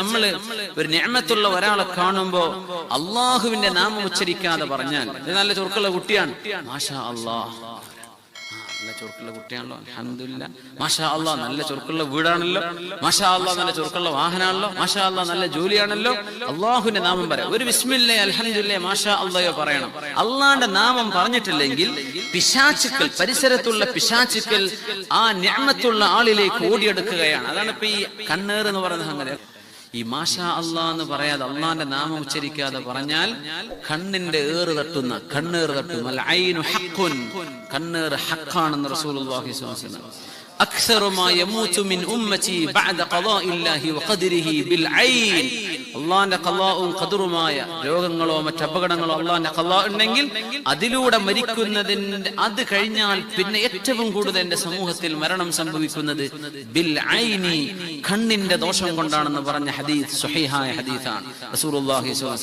നമ്മൾ ഒരു ഞാമത്തുള്ള ഒരാളെ കാണുമ്പോ അള്ളാഹുവിന്റെ നാമം ഉച്ചരിക്കാതെ പറഞ്ഞാൽ നല്ല ചുരുക്കുള്ള കുട്ടിയാണ്. മാഷാ നല്ല ചുരുക്കുള്ള കുട്ടിയാണല്ലോ. അലഹമില്ല മാഷാ അള്ളാ നല്ല ചുരുക്കുള്ള വീടാണല്ലോ. മാഷാ അള്ളാ നല്ല ചുരുക്കുള്ള വാഹനമാണല്ലോ മാഷാ അള്ളാ നല്ല ജോലിയാണല്ലോ. അള്ളാഹുവിന്റെ നാമം പറയാം. ഒരു വിസ്മില്ലേ അലഹമില്ലേ മാഷാ അള്ളയോ പറയണം. അള്ളാന്റെ നാമം പറഞ്ഞിട്ടില്ലെങ്കിൽ പിശാചുക്കൾ പരിസരത്തുള്ള പിശാചുക്കൾ ആ ഞാമത്തുള്ള ആളിലേക്ക് ഓടിയെടുക്കുകയാണ്. അതാണ് ഇപ്പൊ ഈ കണ്ണേർ എന്ന് പറയുന്നത് സംഗതി. ഈ മാഷാ അള്ളാ എന്ന് പറയാതെ അള്ളാന്റെ നാമം ഉച്ചരിക്കാതെ പറഞ്ഞാൽ കണ്ണിന്റെ ഏറ് തട്ടുന്ന കണ്ണേറ് തട്ടും അല്ല ഐനു ഹക്കുൻ കണ്ണേറ് ഹക്കാണെന്ന് റസൂൽ അക്സറുമായ ഉമ്മച്ചി ബഅദ ഖദാഇല്ലാഹി വഖദരിഹി ബിൽ ഐൻ. അള്ളാന്റെ കല്ലാവും കതിറുമായ രോഗങ്ങളോ മറ്റ് അപകടങ്ങളോ അള്ളാന്റെ കല്ലാ ഉണ്ടെങ്കിൽ അതിലൂടെ മരിക്കുന്നതിന്റെ അത് കഴിഞ്ഞാൽ പിന്നെ ഏറ്റവും കൂടുതൽ എന്റെ സമൂഹത്തിൽ മരണം സംഭവിക്കുന്നത് ബിൽ ഐനി കണ്ണിന്റെ ദോഷം കൊണ്ടാണെന്ന് പറഞ്ഞ ഹദീസ് സുഹൈഹായ ഹദീസാണ്. റസൂറുല്ലാഹി സ്വലം